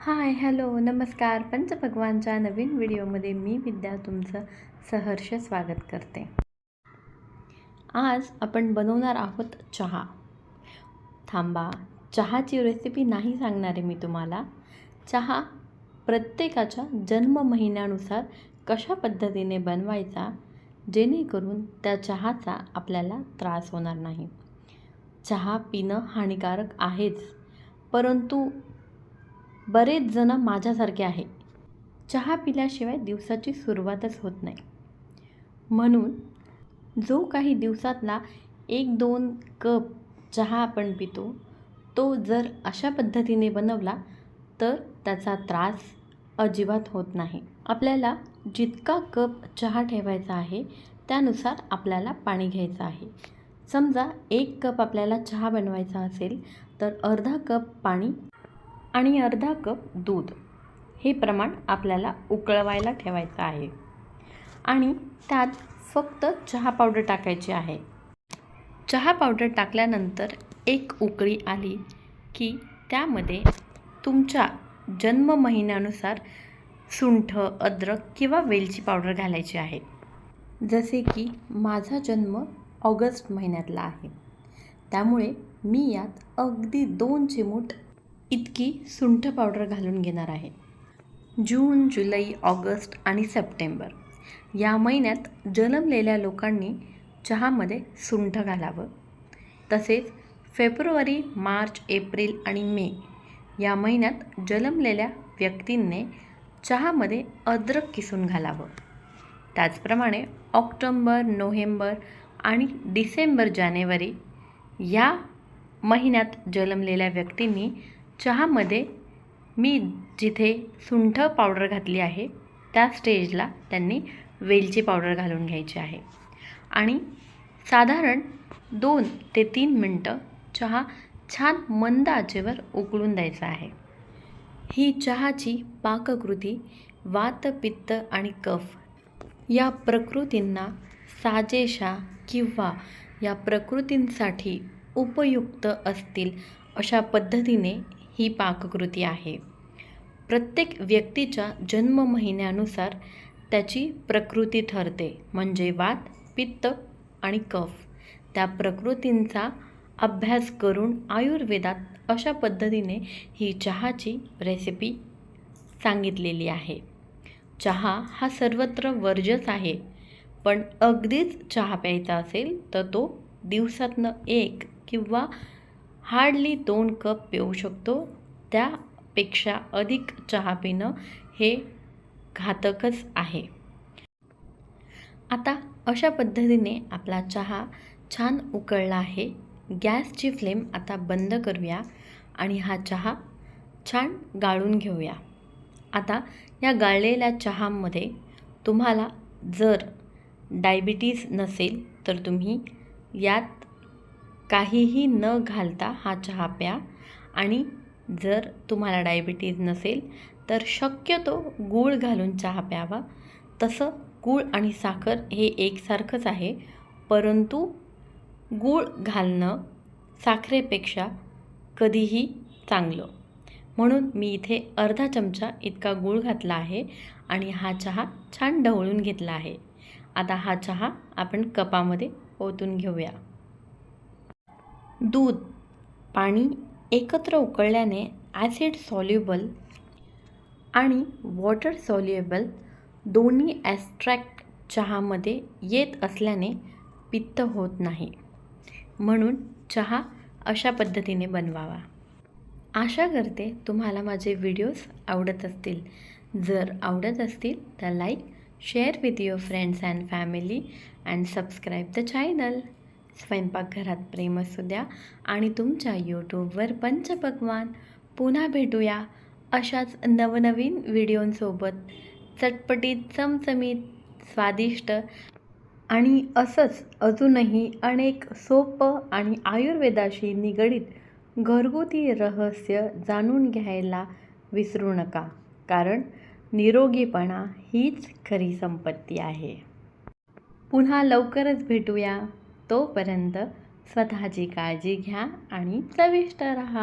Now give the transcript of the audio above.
Hi hello नमस्कार. पंचभगवानच्या नवीन व्हिडिओमध्ये मी विद्या तुमचं सहर्ष स्वागत करते. आज आपण बनवणार आहोत चहा. थांबा चहाची रेसिपी नाही सांगणार आहे मी तुम्हाला. चहा प्रत्येकाच्या जन्म महिन्यानुसार कशा पद्धतीने बनवायचा जेणेकरून त्या चहाचा आपल्याला त्रास होणार नाही. चहा पिणं हानिकारक आहेच परंतु बरेच जण माझ्यासारखे आहे. चहा पिल्याशिवाय दिवसाची सुरुवातच होत नाही. म्हणून जो काही दिवसातला एक दोन कप चहा आपण पितो तो जर अशा पद्धतीने बनवला तर त्याचा त्रास अजिबात होत नाही. आपल्याला जितका कप चहा ठेवायचा आहे त्यानुसार आपल्याला पाणी घ्यायचं आहे. समजा एक कप आपल्याला चहा बनवायचा असेल तर अर्धा कप पाणी आणि अर्धा कप दूध. हे प्रमाण आपल्याला उकळवायला ठेवायचं आहे. आणि त्यात फक्त चहा पावडर टाकायची आहे. चहा पावडर टाकल्यानंतर एक उकळी आली की त्यामध्ये तुमच्या जन्म महिन्यानुसार सुंठ अद्रक किंवा वेलची पावडर घालायची आहे. जसे की माझा जन्म ऑगस्ट महिन्यातला आहे. त्यामुळे मी यात अगदी दोन चिमूट इतकी सुंठ पावडर घालून घेणार आहे. जून जुलै ऑगस्ट आणि सप्टेंबर या महिन्यात जन्मलेल्या लोकांनी चहामध्ये सुंठ घालावं. तसेच फेब्रुवारी मार्च एप्रिल आणि मे या महिन्यात जन्मलेल्या व्यक्तींनी चहामध्ये अद्रक किसून घालावं. त्याचप्रमाणे ऑक्टोंबर नोव्हेंबर आणि डिसेंबर जानेवारी या महिन्यात जन्मलेल्या व्यक्तींनी चहामध्ये मी जिथे सुंठ पावडर घातली आहे त्या स्टेजला त्यांनी वेलची पावडर घालून घ्यायची आहे. आणि साधारण दोन ते तीन मिनटं चहा छान मंद आचेवर उकळून द्यायचा आहे. ही चहाची पाककृती वात पित्त आणि कफ या प्रकृतींना साजेशा किंवा या प्रकृतींसाठी उपयुक्त असतील अशा पद्धतीने ही पाककृती आहे. प्रत्येक व्यक्तीच्या जन्म महिन्यानुसार त्याची प्रकृती ठरते म्हणजे वात पित्त आणि कफ. त्या प्रकृतींचा अभ्यास करून आयुर्वेदात अशा पद्धतीने ही चहाची रेसिपी सांगितलेली आहे. चहा हा सर्वत्र वर्जच आहे पण अगदीच चहा प्यायचा असेल तर तो दिवसातनं एक किंवा हार्डली दोन कप पिऊ शकतो. त्यापेक्षा अधिक चहा पिणं हे घातकच आहे. आता अशा पद्धतीने आपला चहा छान उकळला आहे. गॅसची फ्लेम आता बंद करूया आणि हा चहा छान गाळून घेऊया. आता या गाळलेल्या चहामध्ये तुम्हाला जर डायबिटीज नसेल तर तुम्ही यात काहीही न घालता हा चहा प्या. आणि जर तुम्हाला डायबिटीज नसेल तर शक्यतो गूळ घालून चहा प्यावा. तसं गूळ आणि साखर हे एकसारखंच आहे परंतु गूळ घालणं साखरेपेक्षा कधीही चांगलं. म्हणून मी इथे अर्धा चमचा इतका गूळ घातला आहे आणि हा चहा छान ढवळून घेतला आहे. आता हा चहा आपण कपामध्ये ओतून घेऊया. दूध पाणी एकत्र उकळल्याने ॲसिड सॉल्युबल आणि वॉटर सॉल्युएबल दोन्ही ॲस्ट्रॅक्ट चहामध्ये येत असल्याने पित्त होत नाही. म्हणून चहा अशा पद्धतीने बनवावा. आशा करते तुम्हाला माझे व्हिडिओज आवडत असतील. जर आवडत असतील तर like share with your friends and family and subscribe the channel. स्वयंपाकघरात प्रेम असू द्या आणि तुमच्या यूट्यूबवर पंचपक्वान पुन्हा भेटूया अशाच नवनवीन व्हिडिओंसोबत. चटपटीत चमचमीत स्वादिष्ट आणि असंच अजूनही अनेक सोपं आणि आयुर्वेदाशी निगडीत घरगुती रहस्य जाणून घ्यायला विसरू नका कारण निरोगीपणा हीच खरी संपत्ती आहे. पुन्हा लवकरच भेटूया. तोपर्यंत स्वतःची काळजी घ्या आणि चविष्ट रहा.